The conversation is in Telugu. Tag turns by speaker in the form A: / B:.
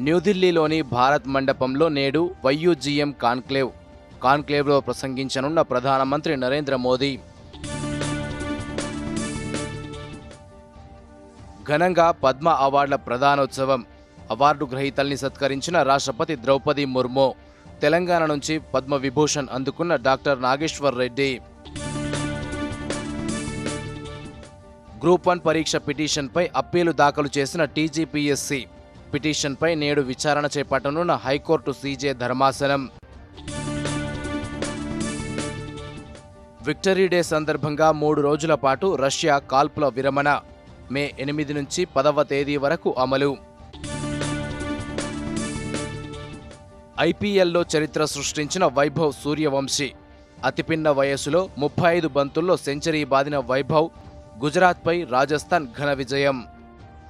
A: న్యూఢిల్లీలోని భారత్ మండపంలో నేడు వైయుజిఎం కాన్క్లేవ్ కాన్క్లేవ్లో ప్రసంగించనున్న ప్రధానమంత్రి నరేంద్ర మోదీ. ఘనంగా పద్మ అవార్డుల ప్రధానోత్సవం. అవార్డు గ్రహీతల్ని సత్కరించిన రాష్ట్రపతి ద్రౌపది ముర్ము. తెలంగాణ నుంచి పద్మ విభూషణ్ అందుకున్న doctor Nageshwar Reddy. Group one పరీక్ష పిటిషన్పై అప్పీలు దాఖలు చేసిన టీజీపీఎస్సీ. పిటిషన్పై నేడు విచారణ చేపట్టనున్న హైకోర్టు సీజే ధర్మాసనం. విక్టరీ డే సందర్భంగా మూడు రోజుల పాటు రష్యా కాల్పుల విరమణ. మే ఎనిమిది నుంచి పదవ తేదీ వరకు అమలు. ఐపీఎల్లో చరిత్ర సృష్టించిన వైభవ్ సూర్యవంశీ. అతిపిన్న వయస్సులో ముప్పై ఐదు బంతుల్లో సెంచరీ బాదిన వైభవ్ గుజరాత్పై రాజస్థాన్ ఘన విజయం.